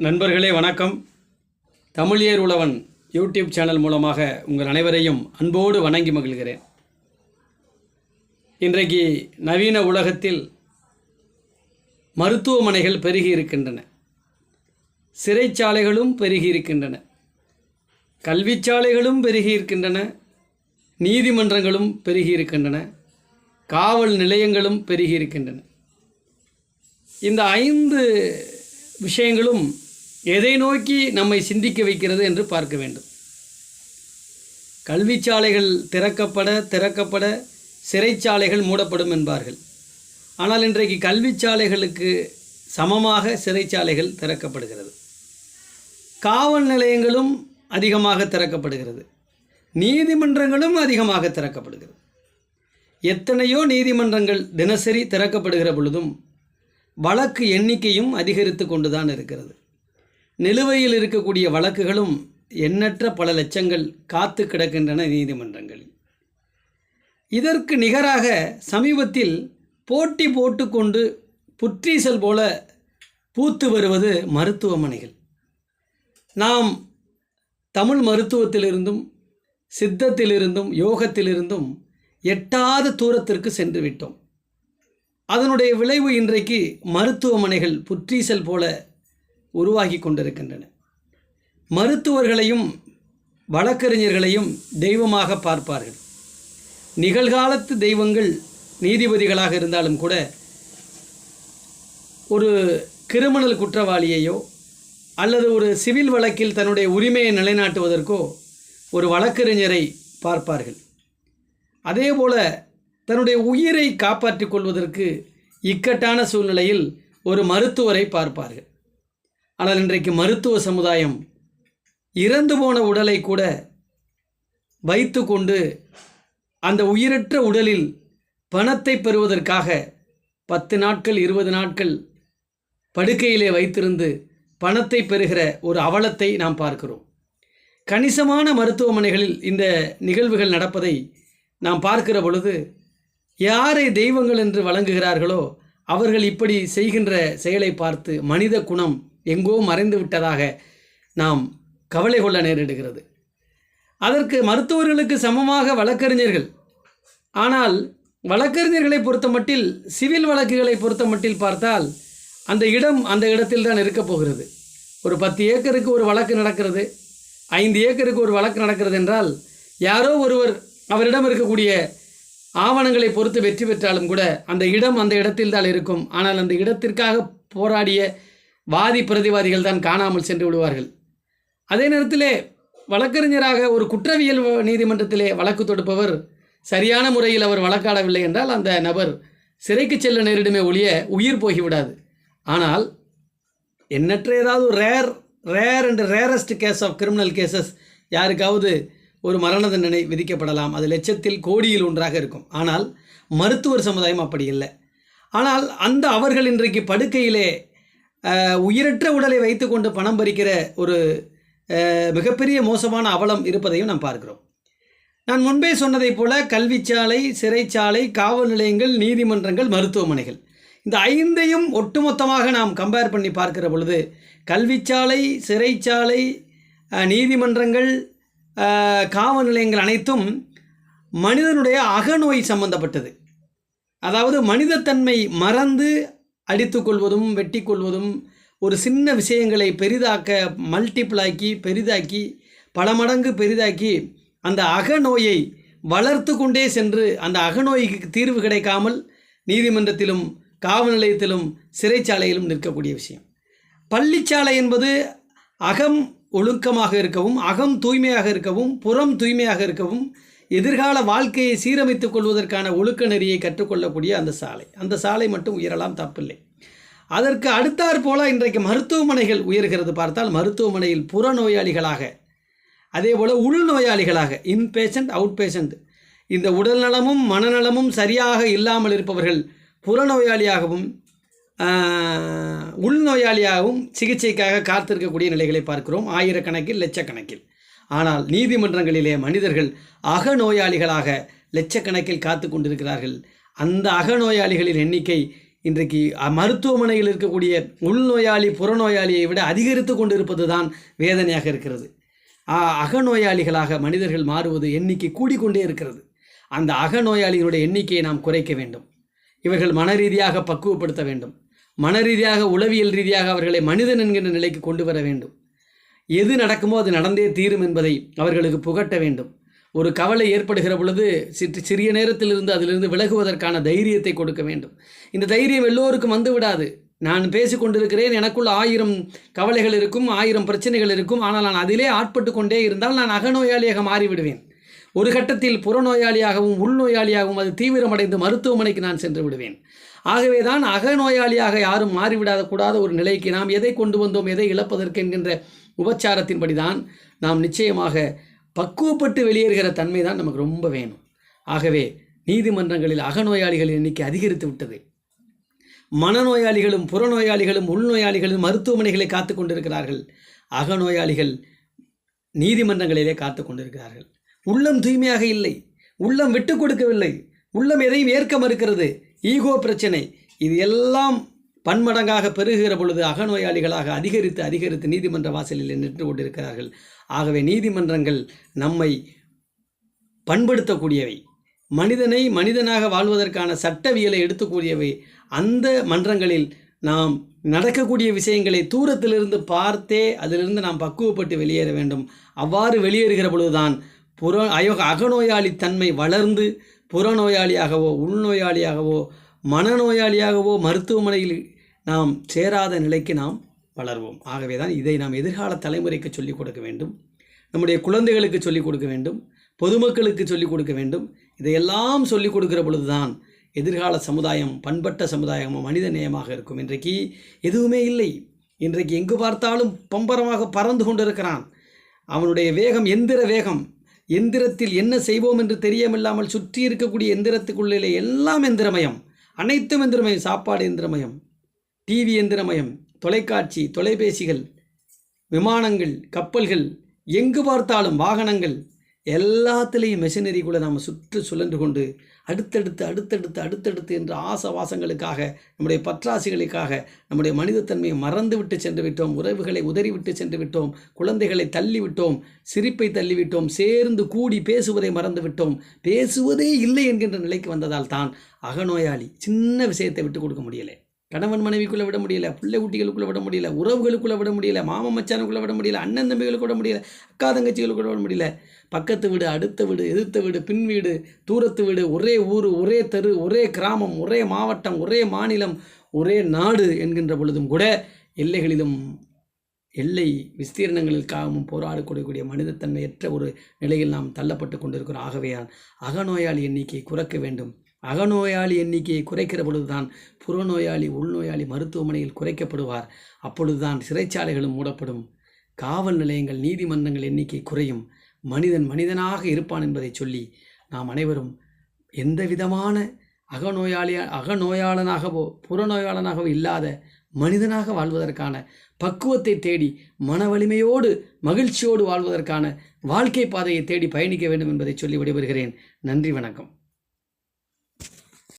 நண்பர்களே வணக்கம். தமிழியர் உழவன் YouTube channel மூலமாக உங்கள் அனைவரையும் அன்போடு வணங்கி மகிழ்கிறேன். இன்றைக்கு நவீன உலகத்தில் மருத்துவமனைகள் பெருகி இருக்கின்றன. சிறைச்சாலைகளும் பெருகி இருக்கின்றன. கல்விச்சாலைகளும் பெருகி இருக்கின்றன. நீதிமன்றங்களும் பெருகி இருக்கின்றன. காவல் நிலையங்களும் பெருகி இருக்கின்றன. இந்த ஐந்து விஷயங்களும் எதை நோக்கி நம்மை சிந்திக்க வைக்கிறது என்று பார்க்க வேண்டும். கல்விச்சாலைகள் திறக்கப்பட திறக்கப்பட சிறைச்சாலைகள் மூடப்படும் என்பார்கள். ஆனால் இன்றைக்கு கல்விச்சாலைகளுக்கு சமமாக சிறைச்சாலைகள் திறக்கப்படுகிறது. காவல் நிலையங்களும் அதிகமாக திறக்கப்படுகிறது. நீதிமன்றங்களும் அதிகமாக திறக்கப்படுகிறது. எத்தனையோ நீதிமன்றங்கள் தினசரி திறக்கப்படுகிற பொழுதும் வழக்கு எண்ணிக்கையும் அதிகரித்து கொண்டுதான் இருக்கிறது. நிலுவையில் இருக்கக்கூடிய வழக்குகளும் எண்ணற்ற பல லட்சங்கள் காத்து கிடக்கின்றன நீதிமன்றங்களில். இதற்கு நிகராக சமீபத்தில் போட்டி போட்டுக்கொண்டு புற்றீசல் போல பூத்து வருவது மருத்துவமனைகள். நாம் தமிழ் மருத்துவத்திலிருந்தும் சித்தத்திலிருந்தும் யோகத்திலிருந்தும் எட்டாத தூரத்திற்கு சென்று விட்டோம். அதனுடைய விளைவு இன்றைக்கு மருத்துவமனைகள் புற்றீசல் போல உருவாகி கொண்டிருக்கின்றன மருத்துவர்களையும் வழக்கறிஞர்களையும் தெய்வமாக பார்ப்பார்கள். நிகழ்காலத்து தெய்வங்கள் நீதிபதிகளாக இருந்தாலும் கூட ஒரு கிரிமினல் குற்றவாளியையோ அல்லது ஒரு சிவில் வழக்கில் தன்னுடைய உரிமையை நிலைநாட்டுவதற்கோ ஒரு வழக்கறிஞரை பார்ப்பார்கள். அதேபோல தன்னுடைய உயிரை காப்பாற்றிக் கொள்வதற்கு இக்கட்டான சூழ்நிலையில் ஒரு மருத்துவரை பார்ப்பார்கள். ஆனால் இன்றைக்கு மருத்துவ சமுதாயம் இறந்து போன உடலை கூட வைத்து கொண்டு அந்த உயிரற்ற உடலில் பணத்தை பெறுவதற்காக பத்து நாட்கள் இருபது நாட்கள் படுக்கையிலே வைத்திருந்து பணத்தை பெறுகிற ஒரு அவலத்தை நாம் பார்க்கிறோம். கணிசமான மருத்துவமனைகளில் இந்த நிகழ்வுகள் நடப்பதை நாம் பார்க்கிற பொழுது யாரை தெய்வங்கள் என்று வழங்குகிறார்களோ அவர்கள் இப்படி செய்கின்ற செயலை பார்த்து மனித குணம் எங்கோ மறைந்து விட்டதாக நாம் கவலை கொள்ள நேரிடுகிறது. அதற்கு மருத்துவர்களுக்கு சமமாக வழக்கறிஞர்கள். ஆனால் வழக்கறிஞர்களை பொறுத்த மட்டில் சிவில் வழக்குகளை பொறுத்த மட்டில் பார்த்தால் அந்த இடம் அந்த இடத்தில் தான் இருக்கப் போகிறது. ஒரு பத்து ஏக்கருக்கு ஒரு வழக்கு நடக்கிறது. ஐந்து ஏக்கருக்கு ஒரு வழக்கு நடக்கிறது என்றால் யாரோ ஒருவர் அவரிடம் இருக்கக்கூடிய ஆவணங்களை பொறுத்து வெற்றி பெற்றாலும் கூட அந்த இடம் அந்த இடத்தில் தான் இருக்கும். ஆனால் அந்த இடத்திற்காக போராடிய வாதி பிரதிவாதிகள் தான் காணாமல் சென்று விடுவார்கள். அதே நேரத்திலே வழக்கறிஞராக ஒரு குற்றவியல் நீதிமன்றத்திலே வழக்கு தொடுப்பவர் சரியான முறையில் அவர் வழக்காடவில்லை என்றால் அந்த நபர் சிறைக்கு செல்ல நேரிடுமே ஒழிய உயிர் போகிவிடாது ஆனால் எண்ணற்ற ஏதாவது rare rare and rarest case of criminal cases யாருக்காவது ஒரு மரண தண்டனை விதிக்கப்படலாம். அது லட்சத்தில் கோடியில் ஒன்றாக இருக்கும். ஆனால் மருத்துவர் சமுதாயம் அப்படி இல்லை. ஆனால் அந்த அவர்கள் இன்றைக்கு படுக்கையிலே உயிரற்ற உடலை வைத்துக்கொண்டு பணம் பறிக்கிற ஒரு மிகப்பெரிய மோசமான அவலம் இருப்பதையும் நாம் பார்க்கிறோம். நான் முன்பே சொன்னதைப் போல கல்விச்சாலை சிறைச்சாலை காவல் நிலையங்கள் நீதிமன்றங்கள் மருத்துவமனைகள். இந்த ஐந்தையும் ஒட்டுமொத்தமாக நாம் கம்பேர் பண்ணி பார்க்கிற பொழுது கல்விச்சாலை சிறைச்சாலை நீதிமன்றங்கள் காவல் நிலையங்கள் அனைத்தும் மனிதனுடைய அகநோய் சம்பந்தப்பட்டது. அதாவது மனிதத்தன்மை மறந்து அடித்துக்கொள்வதும் வெட்டி கொள்வதும் ஒரு சின்ன விஷயங்களை பெரிதாக்க மல்டிப்ளாக்கி பெரிதாக்கி பல மடங்கு பெரிதாக்கி அந்த அகநோயை வளர்த்து கொண்டே சென்று அந்த அகநோய்க்கு தீர்வு கிடைக்காமல் நீதிமன்றத்திலும் காவல் நிலையத்திலும் சிறைச்சாலையிலும் நிற்கக்கூடிய விஷயம். பள்ளிச்சாலை என்பது அகம் ஒழுக்கமாக இருக்கவும் அகம் தூய்மையாக இருக்கவும் புறம் தூய்மையாக இருக்கவும் எதிர்கால வாழ்க்கையை சீரமைத்துக் கொள்வதற்கான ஒழுக்க நெறியை கற்றுக்கொள்ளக்கூடிய அந்த சாலை. அந்த சாலை மட்டும் உயரலாம் தப்பில்லை. அதற்கு அடுத்தாற் போல இன்றைக்கு மருத்துவமனைகள் உயர்கிறது பார்த்தால் மருத்துவமனையில் புறநோயாளிகளாக அதே போல் உள்நோயாளிகளாக இன்பேஷண்ட் அவுட் பேஷண்ட் இந்த உடல்நலமும் மனநலமும் சரியாக இல்லாமல் இருப்பவர்கள் புறநோயாளியாகவும் உள்நோயாளியாகவும் சிகிச்சைக்காக காத்திருக்கக்கூடிய நிலைகளை பார்க்கிறோம். ஆயிரக்கணக்கில் லட்சக்கணக்கில். ஆனால் நீதிமன்றங்களிலே மனிதர்கள் அகநோயாளிகளாக லட்சக்கணக்கில் காத்து கொண்டிருக்கிறார்கள். அந்த அகநோயாளிகளின் எண்ணிக்கை இன்றைக்கு மருத்துவமனையில் இருக்கக்கூடிய உள்நோயாளி புறநோயாளியை விட அதிகரித்து கொண்டிருப்பது தான் வேதனையாக இருக்கிறது. அகநோயாளிகளாக மனிதர்கள் மாறுவது எண்ணிக்கை கூடிக்கொண்டே இருக்கிறது. அந்த அகநோயாளிகளுடைய எண்ணிக்கையை நாம் குறைக்க வேண்டும். இவர்கள் மன ரீதியாக பக்குவப்படுத்த வேண்டும். மன ரீதியாக உளவியல் ரீதியாக அவர்களை மனிதன் என்கின்ற நிலைக்கு கொண்டு வர வேண்டும். எது நடக்குமோ அது நடந்தே தீரும் என்பதை அவர்களுக்கு புகட்ட வேண்டும். ஒரு கவலை ஏற்படுகிற பொழுது சிற்று சிறிய நேரத்திலிருந்து அதிலிருந்து விலகுவதற்கான தைரியத்தை கொடுக்க வேண்டும். இந்த தைரியம் எல்லோருக்கும் வந்து விடாது. நான் பேசி கொண்டிருக்கிறேன் எனக்குள் ஆயிரம் கவலைகள் இருக்கும் ஆயிரம் பிரச்சனைகள் இருக்கும் ஆனால் நான் அதிலே ஆட்பட்டு கொண்டே இருந்தால் நான் அகநோயாளியாக மாறிவிடுவேன். ஒரு கட்டத்தில் புறநோயாளியாகவும் உள்நோயாளியாகவும் அது தீவிரமடைந்து மருத்துவமனைக்கு நான் சென்று விடுவேன். ஆகவே தான் அகநோயாளியாக யாரும் மாறிவிடாத கூடாத ஒரு நிலைக்கு நாம் எதை கொண்டு வந்தோம் எதை இழப்பதற்கு என்கின்ற உபச்சாரத்தின்படி தான் நாம் நிச்சயமாக பக்குவப்பட்டு வெளியேறுகிற தன்மை தான் நமக்கு ரொம்ப வேணும். ஆகவே நீதிமன்றங்களில் அகநோயாளிகளின் எண்ணிக்கை அதிகரித்து விட்டது. மனநோயாளிகளும் புறநோயாளிகளும் உள்நோயாளிகளும் மருத்துவமனைகளை காத்து கொண்டிருக்கிறார்கள். அகநோயாளிகள் நீதிமன்றங்களிலே காத்து கொண்டிருக்கிறார்கள். உள்ளம் தூய்மையாக இல்லை. உள்ளம் விட்டு கொடுக்கவில்லை. உள்ளம் எதையும் ஏற்க மறுக்கிறது. ஈகோ பிரச்சனை. இது எல்லாம் பன்மடங்காக பெருகுகிற பொழுது அகநோயாளிகளாக அதிகரித்து அதிகரித்து நீதிமன்ற வாசலில் நின்று கொண்டிருக்கிறார்கள். ஆகவே நீதிமன்றங்கள் நம்மை பண்படுத்தக்கூடியவை. மனிதனை மனிதனாக வாழ்வதற்கான சட்டவியலை எடுத்துக்கூடியவை. அந்த மன்றங்களில் நாம் நடக்கக்கூடிய விஷயங்களை தூரத்திலிருந்து பார்த்தே அதிலிருந்து நாம் பக்குவப்பட்டு வெளியேற வேண்டும். அவ்வாறு வெளியேறுகிற பொழுதுதான் புற அயோக அகநோயாளி தன்மை வளர்ந்து புறநோயாளியாகவோ உள்நோயாளியாகவோ மனநோயாளியாகவோ மருத்துவமனையில் நாம் சேராத நிலைக்கு நாம் வளர்வோம். ஆகவே தான் இதை நாம் எதிர்கால தலைமுறைக்கு சொல்லிக் கொடுக்க வேண்டும். நம்முடைய குழந்தைகளுக்கு சொல்லிக் கொடுக்க வேண்டும். பொதுமக்களுக்கு சொல்லிக் கொடுக்க வேண்டும். இதையெல்லாம் சொல்லிக் கொடுக்கிற பொழுதுதான் எதிர்கால சமுதாயம் பண்பட்ட சமுதாயமும் மனித நேயமாக இருக்கும். இன்றைக்கு எதுவுமே இல்லை. இன்றைக்கு எங்கு பார்த்தாலும் பம்பரமாக பறந்து கொண்டிருக்கிறான். அவனுடைய வேகம் எந்திர வேகம். எந்திரத்தில் என்ன செய்வோம் என்று தெரியமில்லாமல் சுற்றி இருக்கக்கூடிய எந்திரத்துக்குள்ளே எல்லாம் எந்திரமயம். அனைத்தும் எந்திரமயம் சாப்பாடு எந்திரமயம் டிவி எந்திரமயம் தொலைக்காட்சி தொலைபேசிகள் விமானங்கள் கப்பல்கள் எங்கு பார்த்தாலும் வாகனங்கள் எல்லாத்துலேயும் மெஷினரிக்குள்ளே நாம் சுற்று சுழன்று கொண்டு அடுத்தடுத்து அடுத்தடுத்து அடுத்தடுத்து என்ற ஆசவாசங்களுக்காக நம்முடைய பற்றாசிகளுக்காக நம்முடைய மனிதத்தன்மையை மறந்துவிட்டு சென்று விட்டோம் உறவுகளை உதறிவிட்டு சென்று விட்டோம் குழந்தைகளை தள்ளிவிட்டோம் சிரிப்பை தள்ளிவிட்டோம் சேர்ந்து கூடி பேசுவதை மறந்து விட்டோம் பேசுவதே இல்லை என்கின்ற நிலைக்கு வந்ததால் தான் அகநோயாளி சின்ன விஷயத்தை விட்டு கொடுக்க முடியலை. கணவன் மனைவிக்குள்ளே விட முடியல பிள்ளை குட்டிகளுக்குள்ளே விட முடியல உறவுகளுக்குள்ளே விட முடியல மாமன் மச்சானுக்குள்ளே விட முடியல அண்ணன் தம்பிகளுக்கு விட முடியல அக்கா தங்கச்சிகளுக்கு விட முடியல. பக்கத்து வீடு அடுத்த வீடு எதிர்த்த வீடு பின் வீடு தூரத்து வீடு ஒரே ஊர் ஒரே தெரு ஒரே கிராமம் ஒரே மாவட்டம் ஒரே மாநிலம் ஒரே நாடு என்கின்ற பொழுதும் கூட எல்லைகளிலும் எல்லை விஸ்தீர்ணங்களுக்காகவும் போராடக்கூடிய மனிதத்தன்மையற்ற ஒரு நிலையில் நாம் தள்ளப்பட்டு கொண்டிருக்கிறோம். ஆகவேயான் அகநோயாளி எண்ணிக்கையை குறைக்க வேண்டும். அகநோயாளி எண்ணிக்கையை குறைக்கிற பொழுதுதான் புறநோயாளி உள்நோயாளி மருத்துவமனையில் குறைக்கப்படுவார். அப்பொழுதுதான் சிறைச்சாலைகளும் மூடப்படும். காவல் நிலையங்கள் நீதிமன்றங்கள் எண்ணிக்கை குறையும். மனிதன் மனிதனாக இருப்பான் என்பதை சொல்லி நாம் அனைவரும் எந்த விதமான அகநோயாளி அகநோயாளனாகவோ புறநோயாளனாகவோ இல்லாத மனிதனாக வாழ்வதற்கான பக்குவத்தை தேடி மன வலிமையோடு மகிழ்ச்சியோடு வாழ்வதற்கான வாழ்க்கை பாதையை தேடி பயணிக்க வேண்டும் என்பதை சொல்லி விடைபெறுகிறேன். நன்றி வணக்கம்.